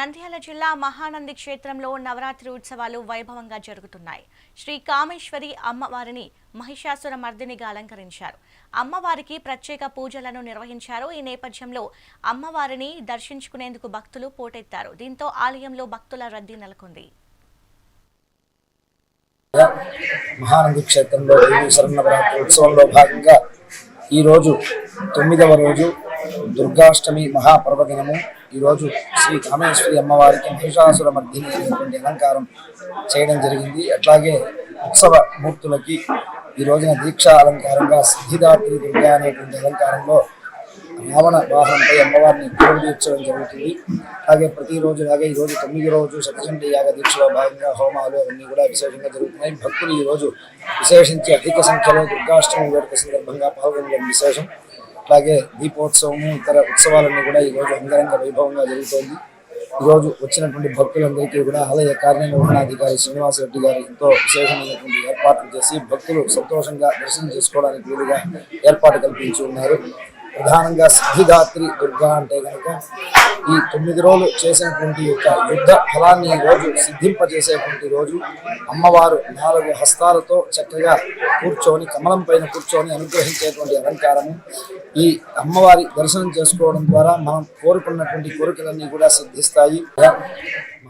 నంద్యాల జిల్లా మహానంది క్షేత్రంలో నవరాత్రి ఉత్సవాలు వైభవంగా జరుగుతున్నాయి. శ్రీ కామేశ్వరి అమ్మవారిని మహిషాసుర మర్దినిగా అలంకరించారు. అమ్మవారికి ప్రత్యేక పూజలను నిర్వహించారు. ఈ నేపథ్యంలో అమ్మవారిని దర్శించుకునేందుకు భక్తులు పోటెత్తారు. దీంతో ఆలయంలో భక్తుల రద్దీ నెలకొంది. మహానంది క్షేత్రంలో ఉత్సవంలో భాగంగా ఈరోజు తొమ్మిదవ రోజు దుర్గాష్టమి మహాపర్వదినము. ఈరోజు శ్రీ కామేశ్వరి అమ్మవారికి మహిషాసుర మర్దిని అనేటువంటి అలంకారం చేయడం జరిగింది. అట్లాగే ఉత్సవ మూర్తులకి ఈ రోజున దీక్షా అలంకారంగా సిద్ధిదాత్రి దుర్గ అనేటువంటి అలంకారంలో రావణ వాహనంపై అమ్మవారిని పూర్వీర్చడం జరుగుతుంది. అలాగే ప్రతిరోజు లాగే ఈ రోజు తొమ్మిది రోజు శతచండి యాగ దీక్షలో భాగంగా హోమాలు అవన్నీ కూడా విశేషంగా జరుగుతున్నాయి. భక్తులు ఈ రోజు విశేషించి అధిక సంఖ్యలో దుర్గాష్టమి వేడుక సందర్భంగా పాల్గొనడం విశేషం. అలాగే దీపోత్సవము ఇతర ఉత్సవాలన్నీ కూడా ఈ రోజు అంగరంగ వైభవంగా జరుగుతోంది. ఈరోజు రోజు వచ్చినటువంటి భక్తులందరికీ కూడా ఆలయ కార్యనిర్వహణాధికారి శ్రీనివాస్ రెడ్డి గారు ఎంతో విశేషమైనటువంటి ఏర్పాట్లు చేసి భక్తులు సంతోషంగా దర్శనం చేసుకోవడానికి వీలుగా ఏర్పాటు కల్పించి ఉన్నారు. ప్రధానంగా సిద్ధిదాత్రి దుర్గా అంటే కనుక ఈ తొమ్మిది రోజులు చేసినటువంటి యొక్క యుద్ధ ఫలాన్ని ఈ రోజు సిద్ధింపజేసేటువంటి రోజు. అమ్మవారు నాలుగు హస్తాలతో చక్కగా కూర్చొని కమలం పైన కూర్చొని అనుగ్రహించేటువంటి అలంకారము. ఈ అమ్మవారి దర్శనం చేసుకోవడం ద్వారా మనం కోరుకున్నటువంటి కోరికలన్నీ కూడా సిద్ధిస్తాయి.